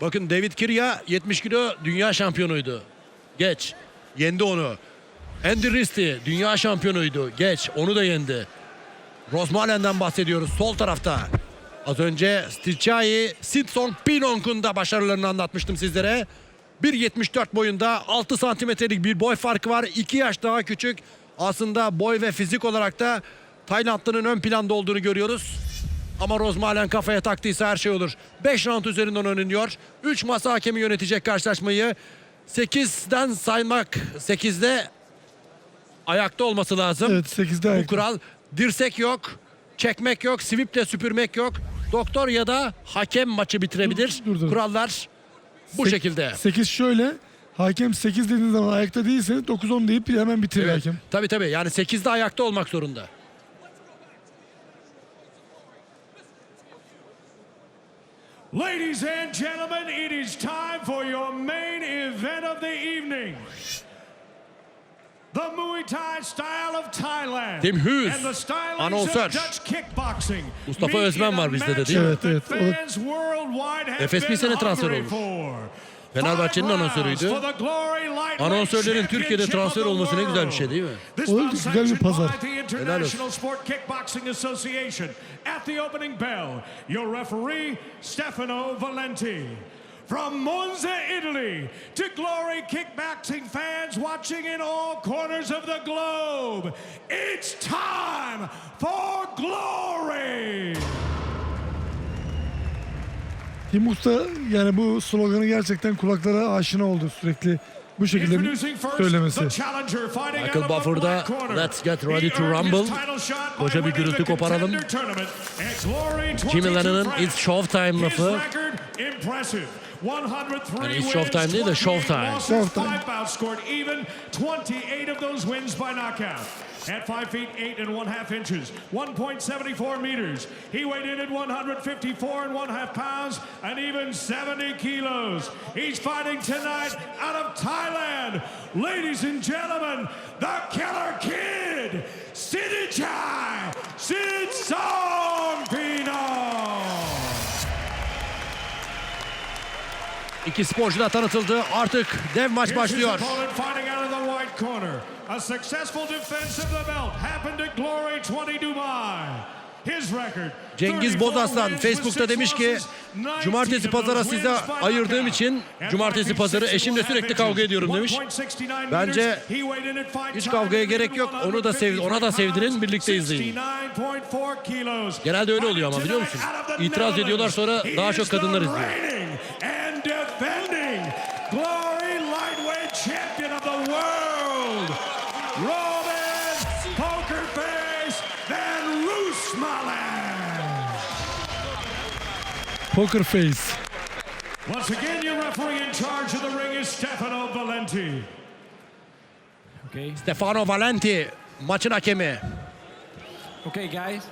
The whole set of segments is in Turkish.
Bakın David Kirya 70 kilo dünya şampiyonuydu. Geç. Yendi onu. Andy Risti dünya şampiyonuydu. Geç. Onu da yendi. Rosmalen'den bahsediyoruz sol tarafta. Az önce Stilchai, Sitsong Pinong'un da başarılarını anlatmıştım sizlere. 1.74 boyunda 6 santimetrelik bir boy farkı var. 2 yaş daha küçük. Aslında boy ve fizik olarak da Taylandlı'nın ön planda olduğunu görüyoruz. Ama Rosmalen kafaya taktıysa her şey olur. 5 round üzerinden oynanıyor. 3 masa hakemi yönetecek karşılaşmayı. 8'den saymak 8'de ayakta olması lazım. Evet 8'de Bu ayak. kural dirsek yok, çekmek yok, swiple süpürmek yok. Doktor ya da hakem maçı bitirebilir. Dur, dur, dur. Kurallar bu Sek- şekilde. 8 şöyle. Hakem 8 dediğin zaman ayakta değilse 9-10 deyip hemen bitirir Evet. hakem. Tabii tabii yani 8'de ayakta olmak zorunda. Ladies and gentlemen, it is time for your main event of the evening. The Muay Thai style of Thailand. Tim Hughes, And the stylings anonsör. of Dutch kickboxing. Mustafa Özmen var bizde de, değil mi? Evet, evet. O- fans worldwide have Efes bir sene transfer olmuş. For. Fenerbahçe'nin anonsörüydü. Anonsörlerin Türkiye'de Championship transfer olması ne güzel bir şey değil mi? This O bout güzel bir pazar. by the International Sport Kickboxing Association. At the opening bell, your referee, Stefano Valenti. From Monza, Italy, to glory kickboxing fans watching in all corners of the globe, it's time for glory! Tim Usta yani bu sloganı gerçekten kulaklara aşina oldu sürekli bu şekilde söylemesi. Michael Buffer'da let's get ready to rumble. Koca bir gürültü koparalım. Jimmy 22 Lennon'ın. It's Showtime lafı. Record impressive. 103 Yani it's wins, showtime değil de 28 showtime. losses, Showtime. five bouts scored even, 28 of those wins by knockout. At 5 feet 8 and 1 half inches, 1.74 meters. He weighed in at 154 and 1 half pounds and even 70 kilos. He's fighting tonight out of Thailand. Ladies and gentlemen, the Killer Kid, Sidichai Sidsongpino. İki sporcu da tanıtıldı. Artık dev maç başlıyor. A successful defense of the belt happened at Glory 20 Dubai. His record, Cengiz 34 Bozaslan wins with Facebook'ta demiş ki losses, 19 cumartesi pazara size ayırdığım için cumartesi 5 feet pazarı eşimle sürekli kavga ediyorum demiş. 1.69 Bence hiç kavgaya gerek yok. Onu da sev- ona da sevdirin, birlikte izleyin. 69.4 kilos. Genelde öyle oluyor ama biliyor musun? İtiraz ediyorlar, sonra daha çok kadınlar izliyor. Poker face. Once again, your referee in charge of the ring is Stefano Valenti. Okay, Stefano Valenti maçın hakemi. okay, guys.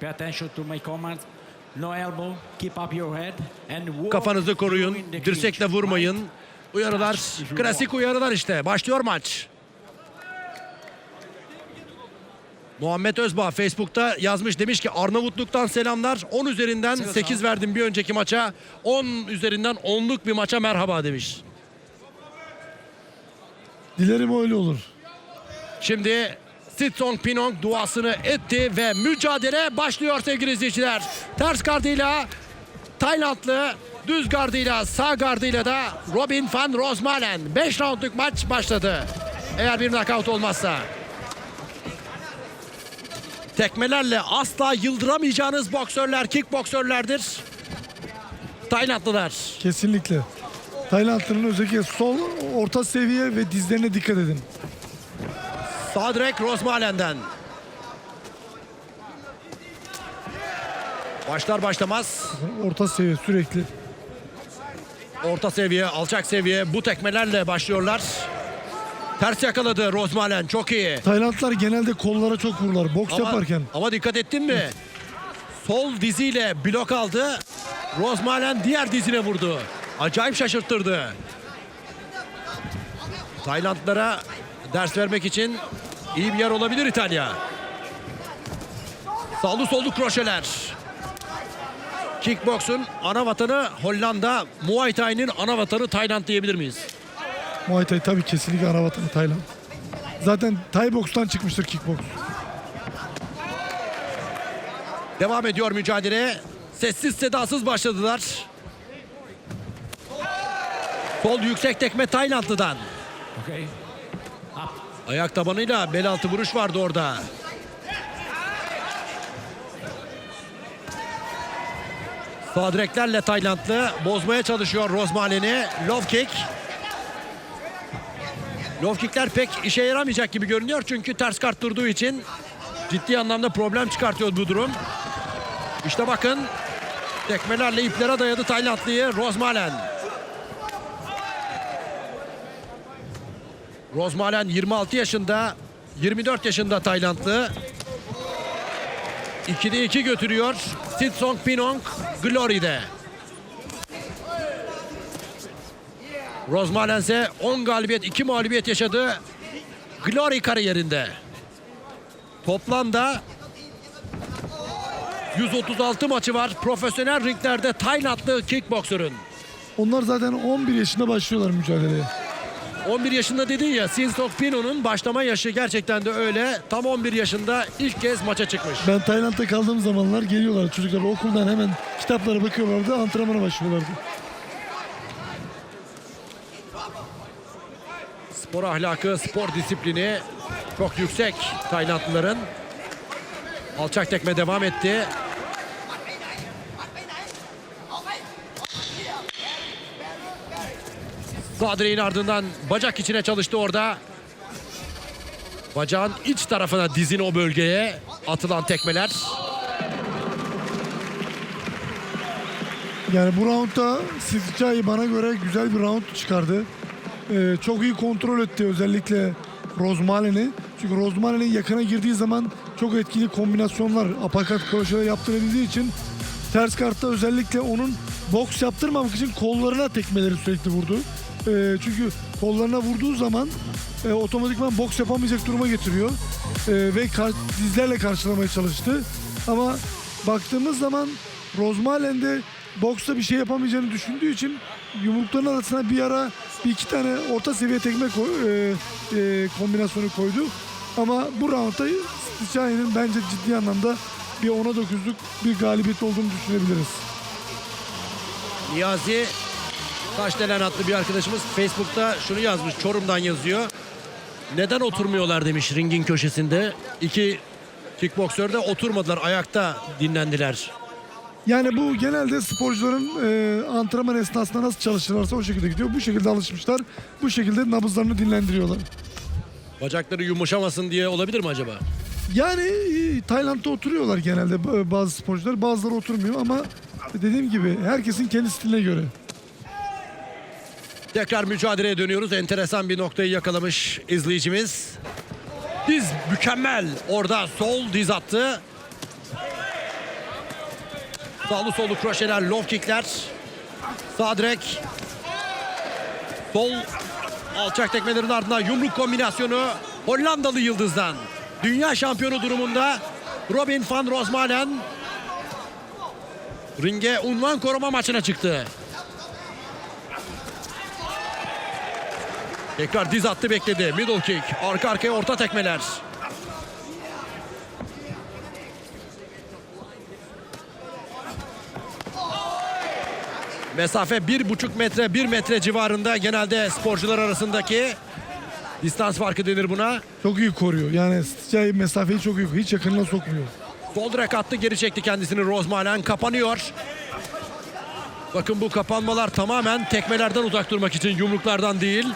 Pay attention to my commands. No elbow. Keep up your head and Kafanızı koruyun. Dirsekle vurmayın. Uyarılar, klasik uyarılar işte. Başlıyor maç. Muhammed Özbağ Facebook'ta yazmış demiş ki Arnavutluk'tan selamlar. 10 üzerinden 8 verdim bir önceki maça. 10 üzerinden 10'luk bir maça merhaba demiş. Dilerim öyle olur. Şimdi Sitsong Pinong duasını etti ve mücadele başlıyor sevgili izleyiciler. Ters gardıyla Taylandlı, düz gardıyla sağ gardıyla da Robin van Rosmalen. 5 roundluk maç başladı. Eğer bir knockout olmazsa. Tekmelerle asla yıldıramayacağınız boksörler, kickboksörlerdir. Taylandlılar. Kesinlikle. Taylandlı'nın özellikle sol orta seviye ve dizlerine dikkat edin. Sağ direk Rosmalen'den. Başlar başlamaz Orta seviye sürekli. orta seviye, alçak seviye bu tekmelerle başlıyorlar. Ters yakaladı Rosmalen çok iyi. Taylandlılar genelde kollara çok vururlar boks Ama, yaparken. ama dikkat ettin mi? Sol diziyle blok aldı. Rosmalen diğer dizine vurdu. Acayip şaşırttırdı. Taylandlara ders vermek için iyi bir yer olabilir İtalya. Sağlı sollu kroşeler. Kickbox'un ana vatanı Hollanda, Muay Thai'nin ana vatanı Tayland diyebilir miyiz? Muay Thai tabii kesinlikle ana vatanı Tayland. Zaten Thai bokstan çıkmıştır kickbox. Devam ediyor mücadele. Sessiz sedasız başladılar. Sol yüksek tekme Taylandlı'dan. Ayak tabanıyla bel altı vuruş vardı orada. Sağ direklerle Taylandlı bozmaya çalışıyor Rozmalen'i. Low kick. Low kickler pek işe yaramayacak gibi görünüyor çünkü ters kart durduğu için ciddi anlamda problem çıkartıyor bu durum. İşte bakın tekmelerle iplere dayadı Taylandlı'yı Rozmalen. Rozmalen 26 yaşında, 24 yaşında Taylandlı. 2'de 2 götürüyor. Sitsong Pinong Glory'de. Rozmalen ise 10 galibiyet, 2 mağlubiyet yaşadı. Glory kariyerinde. Toplamda 136 maçı var. Profesyonel ringlerde Taylandlı kickboksörün. Onlar zaten 11 yaşında başlıyorlar mücadeleye. 11 yaşında dedin ya Sinsok Pino'nun başlama yaşı gerçekten de öyle. Tam 11 yaşında ilk kez maça çıkmış. Ben Tayland'da kaldığım zamanlar geliyorlar çocuklar okuldan hemen kitaplara bakıyorlardı antrenmana başlıyorlardı. Spor ahlakı, spor disiplini çok yüksek Taylandlıların. Alçak tekme devam etti. Sağ ardından bacak içine çalıştı orada. Bacağın iç tarafına dizin o bölgeye atılan tekmeler. Yani bu roundda Sivcai bana göre güzel bir round çıkardı. Ee, çok iyi kontrol etti özellikle Rozmalen'i. Çünkü Rozmalen'in yakına girdiği zaman çok etkili kombinasyonlar apakat kroşeler yaptırabildiği için ters kartta özellikle onun boks yaptırmamak için kollarına tekmeleri sürekli vurdu. Ee, çünkü kollarına vurduğu zaman e, otomatikman boks yapamayacak duruma getiriyor. Ee, ve kar- dizlerle karşılamaya çalıştı. Ama baktığımız zaman Rozmalen'de boksta bir şey yapamayacağını düşündüğü için yumrukların arasına bir ara bir iki tane orta seviye tekme e, e, kombinasyonu koydu. Ama bu roundda Şahin'in bence ciddi anlamda bir 10'a 9'luk bir galibiyet olduğunu düşünebiliriz. Niyazi Taşdelen adlı bir arkadaşımız Facebook'ta şunu yazmış. Çorum'dan yazıyor. Neden oturmuyorlar demiş ringin köşesinde. İki kickboksör de oturmadılar. Ayakta dinlendiler. Yani bu genelde sporcuların e, antrenman esnasında nasıl çalışırlarsa o şekilde gidiyor. Bu şekilde alışmışlar. Bu şekilde nabızlarını dinlendiriyorlar. Bacakları yumuşamasın diye olabilir mi acaba? Yani e, Tayland'da oturuyorlar genelde e, bazı sporcular. Bazıları oturmuyor ama dediğim gibi herkesin kendi stiline göre. Tekrar mücadeleye dönüyoruz. Enteresan bir noktayı yakalamış izleyicimiz. Diz mükemmel. Orada sol diz attı. Sağlı sollu kroşeler, low kickler. Sağ direk. Sol alçak tekmelerin ardından yumruk kombinasyonu Hollandalı yıldızdan. Dünya şampiyonu durumunda Robin van Rosmalen ringe unvan koruma maçına çıktı. Tekrar diz attı bekledi. Middle kick. Arka arkaya orta tekmeler. Mesafe bir buçuk metre, bir metre civarında genelde sporcular arasındaki distans farkı denir buna. Çok iyi koruyor. Yani Sticai mesafeyi çok iyi Hiç yakınına sokmuyor. Sol direk attı geri çekti kendisini Rozmalen kapanıyor. Bakın bu kapanmalar tamamen tekmelerden uzak durmak için yumruklardan değil.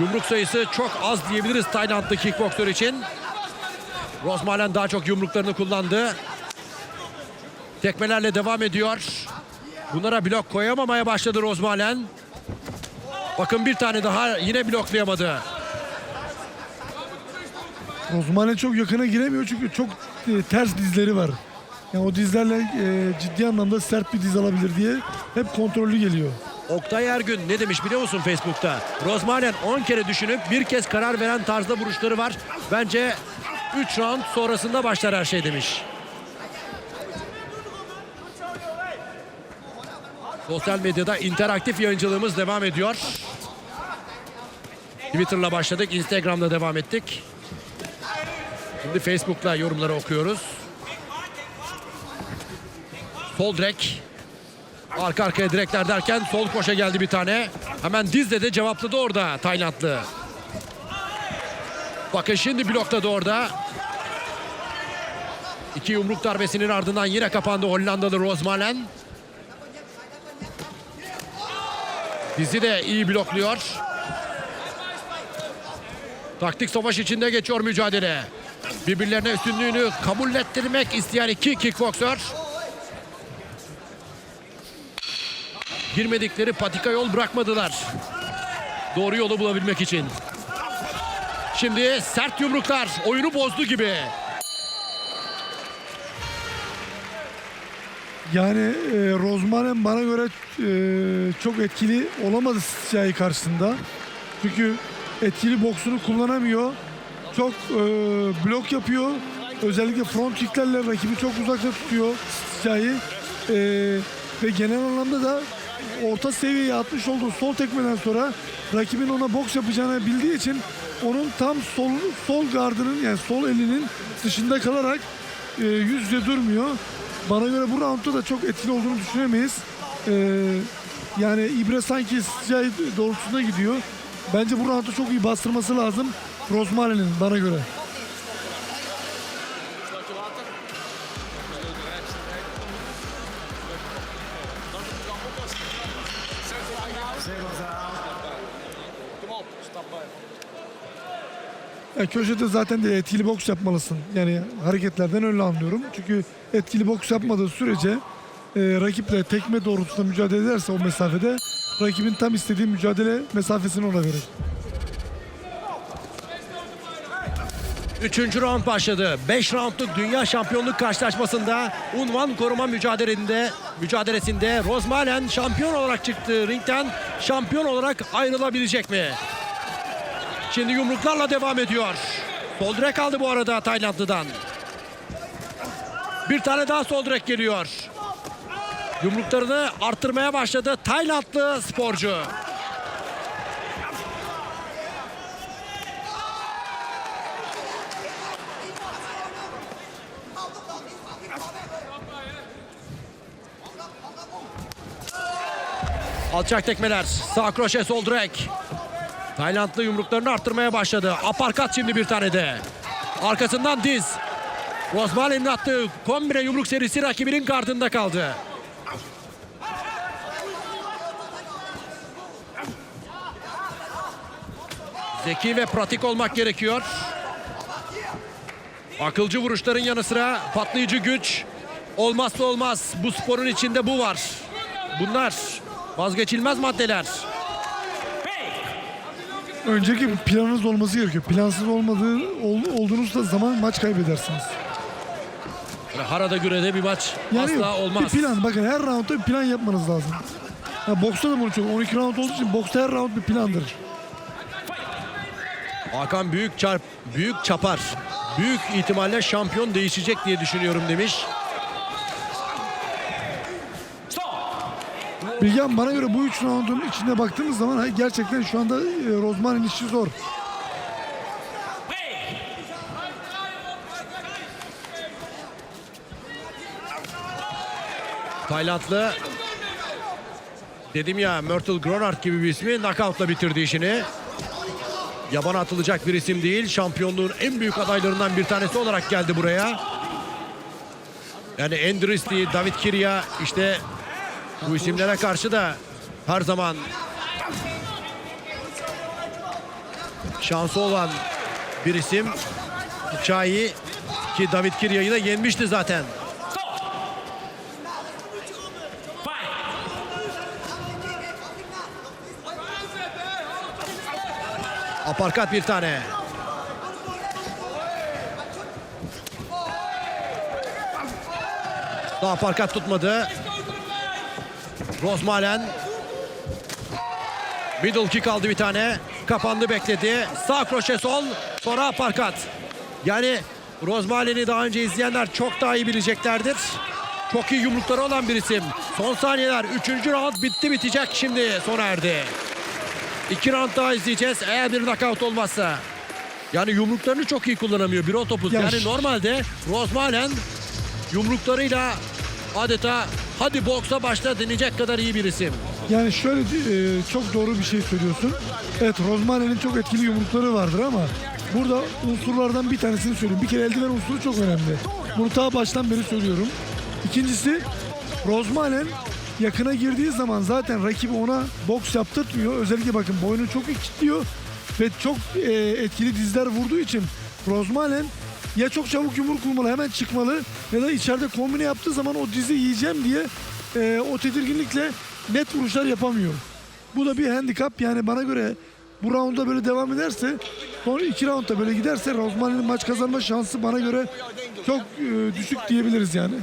Yumruk sayısı çok az diyebiliriz Taylandlı kickboksör için. Rozmalen daha çok yumruklarını kullandı. Tekmelerle devam ediyor. Bunlara blok koyamamaya başladı Rozmalen. Bakın bir tane daha yine bloklayamadı. Osman'e çok yakına giremiyor çünkü çok e, ters dizleri var. Yani o dizlerle e, ciddi anlamda sert bir diz alabilir diye hep kontrollü geliyor. Oktay Ergün ne demiş biliyor musun Facebook'ta? Rozmalen 10 kere düşünüp bir kez karar veren tarzda vuruşları var. Bence 3 round sonrasında başlar her şey demiş. Sosyal medyada interaktif yayıncılığımız devam ediyor. Twitter'la başladık, Instagram'da devam ettik. Şimdi Facebook'la yorumları okuyoruz. Sol direk. Arka arkaya direkler derken sol koşa geldi bir tane. Hemen dizle de cevapladı orada Taylandlı. Bakın şimdi blokladı orada. İki yumruk darbesinin ardından yine kapandı Hollandalı Rosmalen. Dizi de iyi blokluyor. Taktik savaş içinde geçiyor mücadele. Birbirlerine üstünlüğünü kabul ettirmek isteyen iki kickboksör. Girmedikleri patika yol bırakmadılar. Doğru yolu bulabilmek için. Şimdi sert yumruklar oyunu bozdu gibi. Yani e, Rozmanen bana göre e, çok etkili olamadı Siyahı karşısında. Çünkü etkili boksunu kullanamıyor. Çok e, blok yapıyor. Özellikle front kicklerle rakibi çok uzakta tutuyor Siyahı. E, ve genel anlamda da orta seviyeye atmış olduğu sol tekmeden sonra rakibin ona boks yapacağını bildiği için onun tam sol sol gardının yani sol elinin dışında kalarak e, yüz durmuyor. Bana göre bu roundda da çok etkili olduğunu düşünemeyiz. E, yani İbre sanki Sicai doğrultusunda gidiyor. Bence bu roundda çok iyi bastırması lazım Rosmarin'in bana göre. Ya köşede zaten de etkili boks yapmalısın. Yani hareketlerden öyle anlıyorum. Çünkü etkili boks yapmadığı sürece e, rakiple tekme doğrultusunda mücadele ederse o mesafede rakibin tam istediği mücadele mesafesini ona verir. Üçüncü round başladı. 5 roundluk dünya şampiyonluk karşılaşmasında unvan koruma mücadelesinde mücadelesinde Rosmalen şampiyon olarak çıktı ringden şampiyon olarak ayrılabilecek mi? Şimdi yumruklarla devam ediyor. Sol direk aldı bu arada Taylandlı'dan. Bir tane daha sol direk geliyor. Yumruklarını arttırmaya başladı Taylandlı sporcu. Alçak tekmeler. Sağ kroşe sol direk. Taylandlı yumruklarını arttırmaya başladı. Aparkat şimdi bir tane de. Arkasından diz. Rosmalin'in attığı kombine yumruk serisi rakibinin gardında kaldı. Zeki ve pratik olmak gerekiyor. Akılcı vuruşların yanı sıra patlayıcı güç olmazsa olmaz. Bu sporun içinde bu var. Bunlar vazgeçilmez maddeler. Önceki planınız olması gerekiyor. Plansız olmadığı ol- olduğunuz da zaman maç kaybedersiniz. Harada gürede bir maç Yani asla olmaz. bir plan. Bakın her roundda bir plan yapmanız lazım. Ya boksta da bunu çok. 12 round olduğu için boksta her round bir plandır. Hakan büyük çarp, büyük çapar. Büyük ihtimalle şampiyon değişecek diye düşünüyorum demiş. Bilgehan bana göre bu üç roundun içinde baktığımız zaman gerçekten şu anda e, Rozman'ın işi zor. Taylandlı dedim ya Myrtle Gronart gibi bir ismi knockoutla bitirdi işini. Yabana atılacak bir isim değil. Şampiyonluğun en büyük adaylarından bir tanesi olarak geldi buraya. Yani Endristi, David Kirya işte bu isimlere karşı da her zaman şansı olan bir isim. Çayi ki David Kirya'yı da yenmişti zaten. Aparkat bir tane. Daha aparkat tutmadı. Rosmalen. Middle kick aldı bir tane. Kapandı bekledi. Sağ kroşe sol. Sonra aparkat. Yani Rozmalen'i daha önce izleyenler çok daha iyi bileceklerdir. Çok iyi yumrukları olan bir isim. Son saniyeler. Üçüncü round bitti bitecek şimdi sona erdi. İki round daha izleyeceğiz eğer bir knockout olmazsa. Yani yumruklarını çok iyi kullanamıyor bir o topuz. Ya Yani normalde Rozmalen yumruklarıyla adeta hadi boksa başla deneyecek kadar iyi bir isim. Yani şöyle e, çok doğru bir şey söylüyorsun. Evet Rozmane'nin çok etkili yumrukları vardır ama burada unsurlardan bir tanesini söyleyeyim. Bir kere eldiven unsuru çok önemli. Bunu ta baştan beri söylüyorum. İkincisi Rozmanen yakına girdiği zaman zaten rakibi ona boks yaptırtmıyor. Özellikle bakın boynunu çok iyi kilitliyor ve çok e, etkili dizler vurduğu için Rozmanen ya çok çabuk yumruk vurmalı hemen çıkmalı ya da içeride kombine yaptığı zaman o dizi yiyeceğim diye e, o tedirginlikle net vuruşlar yapamıyor. Bu da bir handikap yani bana göre bu roundda böyle devam ederse son iki roundda böyle giderse Rozman'ın maç kazanma şansı bana göre çok e, düşük diyebiliriz yani.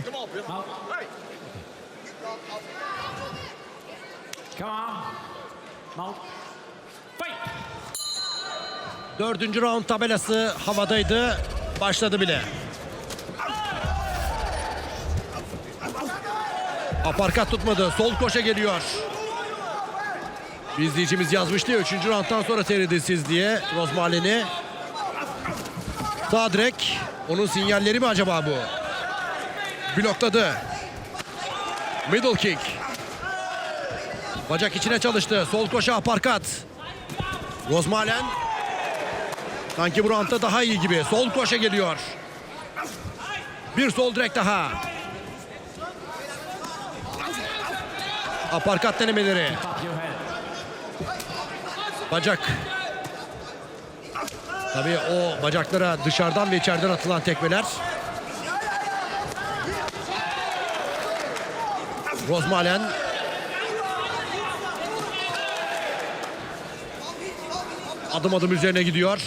Come on. Mount. Fight. Dördüncü round tabelası havadaydı. Başladı bile. Aparkat tutmadı. Sol koşa geliyor. Bir izleyicimiz yazmıştı ya 3. rounddan sonra seyredilsiz diye Rozmalen'i. Sağ direk. Onun sinyalleri mi acaba bu? Blokladı. Middle kick. Bacak içine çalıştı. Sol koşa aparkat. Rozmalen Sanki bu roundda daha iyi gibi. Sol koşa geliyor. Bir sol direk daha. Aparkat denemeleri. Bacak. Tabii o bacaklara dışarıdan ve içeriden atılan tekmeler. Rozmalen. Adım adım üzerine gidiyor.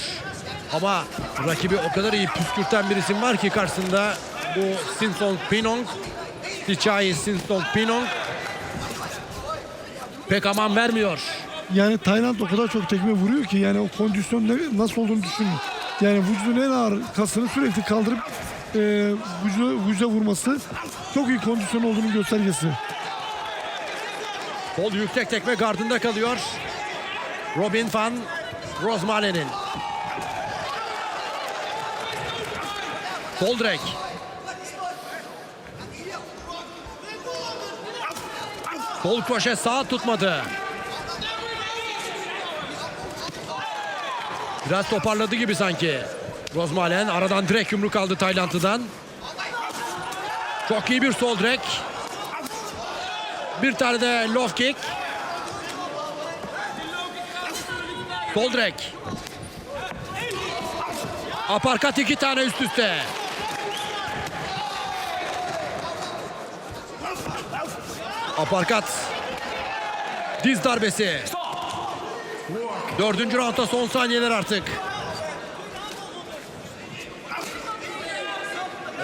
Ama rakibi o kadar iyi püskürten bir isim var ki karşısında bu Sinsong Pinong. Tichai Sinsong Pinong. Pek aman vermiyor. Yani Tayland o kadar çok tekme vuruyor ki yani o kondisyon ne- nasıl olduğunu düşünün. Yani vücudun en ağır kasını sürekli kaldırıp e, vücuda, vücuda vurması çok iyi kondisyon olduğunun göstergesi. Sol yüksek tekme gardında kalıyor. Robin van Rosmalen'in. Sol direk. Sol koşe sağ tutmadı. Biraz toparladı gibi sanki. Rosmalen aradan direkt yumruk aldı Taylandlı'dan. Çok iyi bir sol direk. Bir tane de low kick. Sol direk. Aparkat iki tane üst üste. Aparkat. Diz darbesi. Dördüncü roundda son saniyeler artık.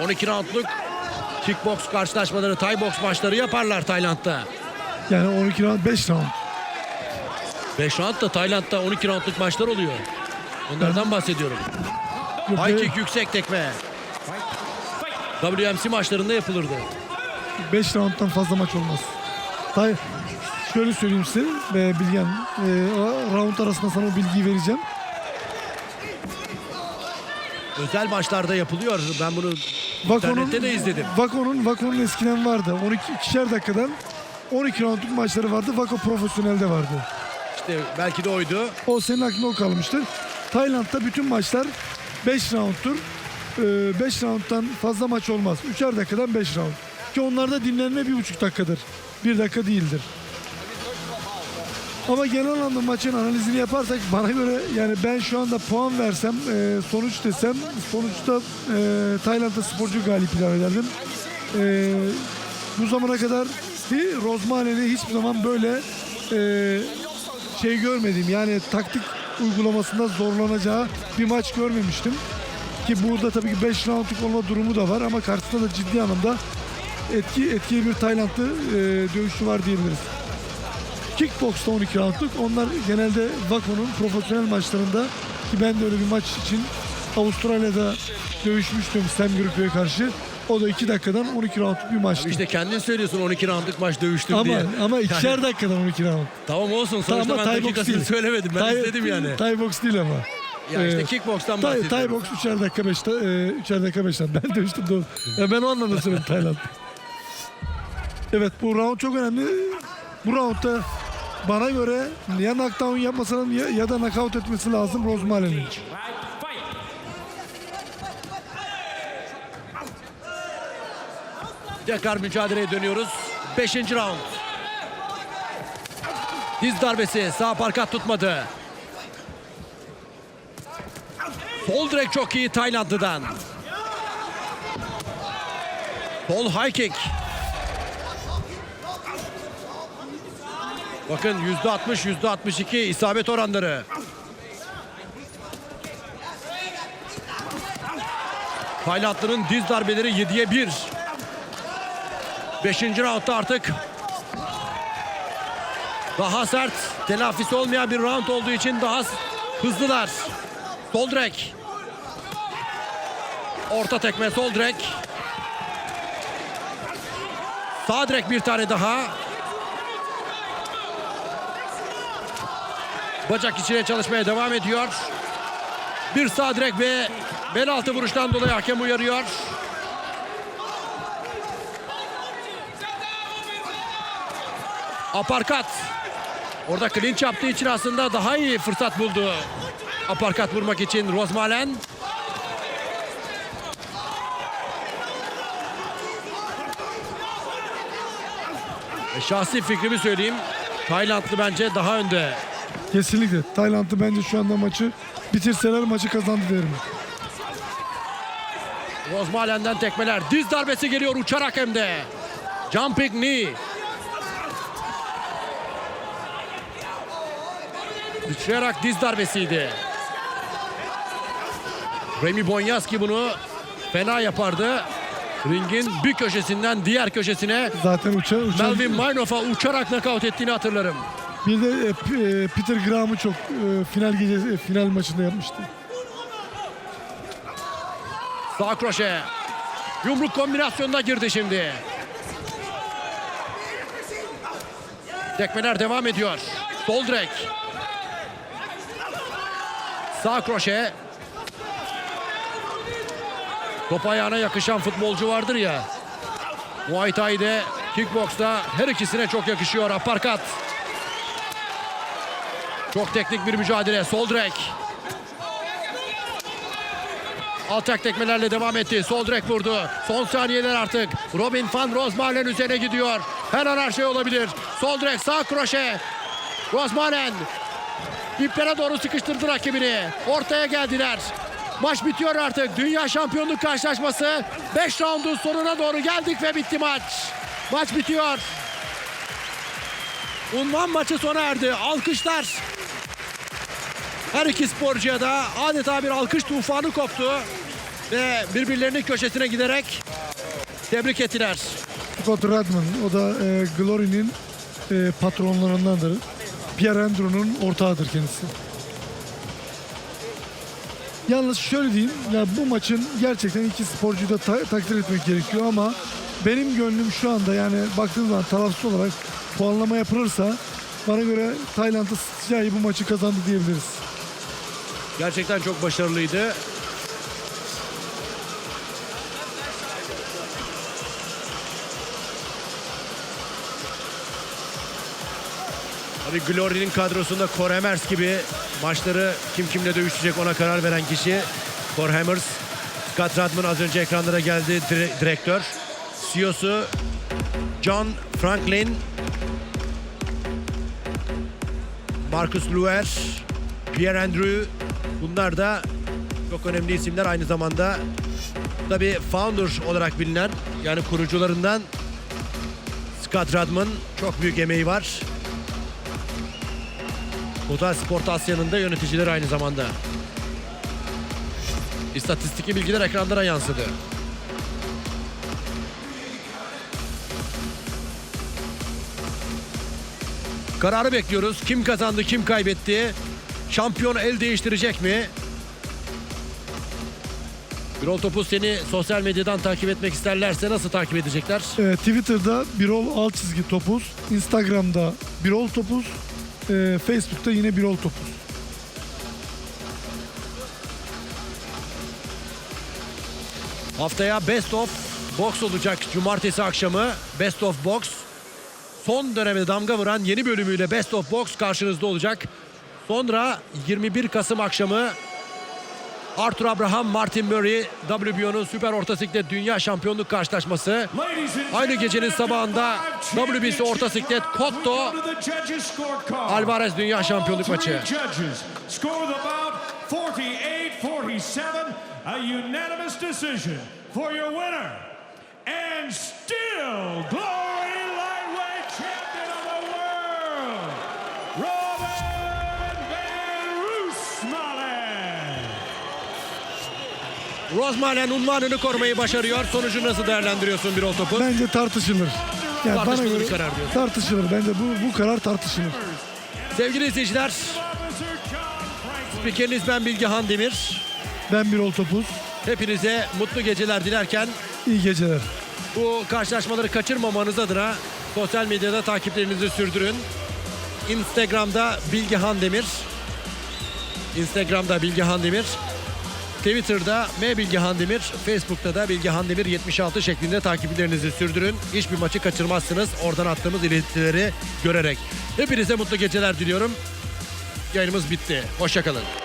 12 roundluk kickbox karşılaşmaları, Thai box maçları yaparlar Tayland'da. Yani 12 round 5 round. 5 round da Tayland'da 12 roundluk maçlar oluyor. Onlardan bahsediyorum. High kick yüksek tekme. WMC maçlarında yapılırdı. 5 rounddan fazla maç olmaz. Tay şöyle söyleyeyim size ve Bilgen e, round arasında sana o bilgiyi vereceğim. Özel maçlarda yapılıyor. Ben bunu Vako'nun internette de izledim. Vako'nun Vako'nun eskiden vardı. 12 ikişer dakikadan 12 roundluk maçları vardı. Vako profesyonelde vardı. İşte belki de oydu. O senin aklında o kalmıştır. Tayland'da bütün maçlar 5 roundtur. 5 rounddan fazla maç olmaz. 3'er dakikadan 5 round. Ki onlarda dinlenme 1,5 dakikadır. 1 dakika değildir. Ama genel anlamda maçın analizini yaparsak bana göre yani ben şu anda puan versem e, sonuç desem sonuçta e, Tayland'da sporcu galip ilan ederdim. E, bu zamana kadar bir Rozmane'ni hiçbir zaman böyle e, şey görmedim. Yani taktik uygulamasında zorlanacağı bir maç görmemiştim. Ki burada tabii ki 5 roundluk olma durumu da var ama karşısında da ciddi anlamda etki etkili bir Taylandlı e, dövüşçü var diyebiliriz. Kickbox'ta 12 roundluk. Onlar genelde Vako'nun profesyonel maçlarında ki ben de öyle bir maç için Avustralya'da dövüşmüştüm Sam Grupe'ye karşı. O da 2 dakikadan 12 roundluk bir maçtı. İşte kendin söylüyorsun 12 roundluk maç dövüştüm ama diye. ama ikişer dakikadan 12 round. Tamam olsun sonuçta ben Thai box dakikasını değil. söylemedim. Ben Thai- izledim yani. Thai box değil ama. Ya işte Ee, kickbox'tan bahsediyorum. Thai box 3'er dakika 5'te, e, 3'er dakika 5'ten. Ben dövüştüm doğru. Ya ben o anlamda söyledim Tayland. Evet bu round çok önemli. Bu roundda bana göre ya knockdown yapmasının ya, ya da knockout etmesi lazım Rosemary'nin. Tekrar mücadeleye dönüyoruz. Beşinci round. Diz darbesi sağ parkat tutmadı. Sol direk çok iyi Taylandlı'dan. Sol high kick. Bakın yüzde 60, yüzde 62 isabet oranları. Taylandlı'nın diz darbeleri 7'ye 1. Beşinci roundda artık daha sert, telafisi olmayan bir round olduğu için daha hızlılar. Sol direk. Orta tekme sol direk. Sağ direk bir tane daha. Bacak içine çalışmaya devam ediyor. Bir sağ direk ve bel altı vuruştan dolayı hakem uyarıyor. Aparkat. Orada clinch yaptığı için aslında daha iyi fırsat buldu. Aparkat vurmak için Rosmalen. E, Şahsi fikrimi söyleyeyim. Taylandlı bence daha önde. Kesinlikle. Tayland'ı bence şu anda maçı bitirseler maçı kazandı derim. Rosmalen'den tekmeler. Diz darbesi geliyor uçarak hem de. Jumping knee. Sıçrayarak diz darbesiydi. Remy Bonyaski bunu fena yapardı. Ringin bir köşesinden diğer köşesine Zaten uça, uçan, Melvin Minoff'a uçarak nakavt ettiğini hatırlarım. Bir de e, e, Peter Graham'ı çok e, final gecesi e, final maçında yapmıştı. Sağ kroşe. Yumruk kombinasyonuna girdi şimdi. Tekmeler devam ediyor. Sol direk. Sağ kroşe. Top ayağına yakışan futbolcu vardır ya. Muay Thai'de, kickboxta her ikisine çok yakışıyor. Aparkat. Çok teknik bir mücadele. Sol direk. Alçak tekmelerle devam etti. Sol direk vurdu. Son saniyeler artık. Robin van Rosmalen üzerine gidiyor. Her an her şey olabilir. Sol direk sağ kroşe. Rosmalen iplere doğru sıkıştırdı rakibini. Ortaya geldiler. Maç bitiyor artık. Dünya şampiyonluk karşılaşması 5 roundun sonuna doğru geldik ve bitti maç. Maç bitiyor. Unvan maçı sona erdi. Alkışlar. Her iki sporcuya da adeta bir alkış tufanı koptu. Ve birbirlerinin köşesine giderek tebrik ettiler. Scott Radman o da e, Glory'nin e, patronlarındandır. Pierre Andrew'nun ortağıdır kendisi. Yalnız şöyle diyeyim, ya bu maçın gerçekten iki sporcuyu da ta- takdir etmek gerekiyor ama benim gönlüm şu anda yani baktığım zaman tarafsız olarak puanlama yapılırsa bana göre Tayland'ı sıcağı bu maçı kazandı diyebiliriz. Gerçekten çok başarılıydı. Tabii Glory'nin kadrosunda Cor Hammers gibi maçları kim kimle dövüşecek ona karar veren kişi Cor Hammers. Scott Radman az önce ekranlara geldi dire- direktör. CEO'su John Franklin. Marcus Luer, Pierre Andrew bunlar da çok önemli isimler aynı zamanda. Tabii founder olarak bilinen yani kurucularından Scott Radman çok büyük emeği var. Total Sport Asya'nın da yöneticileri aynı zamanda. İstatistiki bilgiler ekranlara yansıdı. Kararı bekliyoruz. Kim kazandı, kim kaybetti? Şampiyon el değiştirecek mi? Birol Topuz seni sosyal medyadan takip etmek isterlerse nasıl takip edecekler? Ee, Twitter'da Birol alt çizgi topuz, Instagram'da Birol topuz, ee, Facebook'ta yine Birol topuz. Haftaya Best of Box olacak cumartesi akşamı. Best of Box. Son döneme damga vuran yeni bölümüyle Best of Box karşınızda olacak. Sonra 21 Kasım akşamı Arthur Abraham, Martin Murray, WBO'nun süper orta siklet dünya şampiyonluk karşılaşması. Aynı gecenin sabahında WBC orta siklet Cotto. Alvarez dünya şampiyonluk maçı. three judges score the bout 48-47, a unanimous decision for your winner. And still glory Rosmalen unvanını korumayı başarıyor. Sonucu nasıl değerlendiriyorsun Birol Topuz? Bence tartışılır. Yani bana Tartışmalı göre bir karar diyorsun. tartışılır. Bence bu bu karar tartışılır. Sevgili izleyiciler, spikeriniz ben Bilgehan Demir. Ben Birol topuz. Hepinize mutlu geceler dilerken İyi geceler. bu karşılaşmaları kaçırmamanız adına sosyal medyada takiplerinizi sürdürün. Instagram'da Bilgehan Demir. Instagram'da Bilgehan Demir. Twitter'da M Bilgehan Demir, Facebook'ta da Bilgehan Demir 76 şeklinde takiplerinizi sürdürün. Hiçbir maçı kaçırmazsınız oradan attığımız iletileri görerek. Hepinize mutlu geceler diliyorum. Yayınımız bitti. Hoşçakalın.